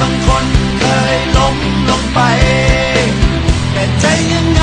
บางคนเคยล้มลงไป แต่ใจยัง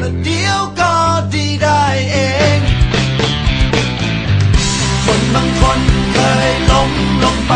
แล้วเดี๋ยวก็ดีได้เอง คนบางคนเคยล้มลงไป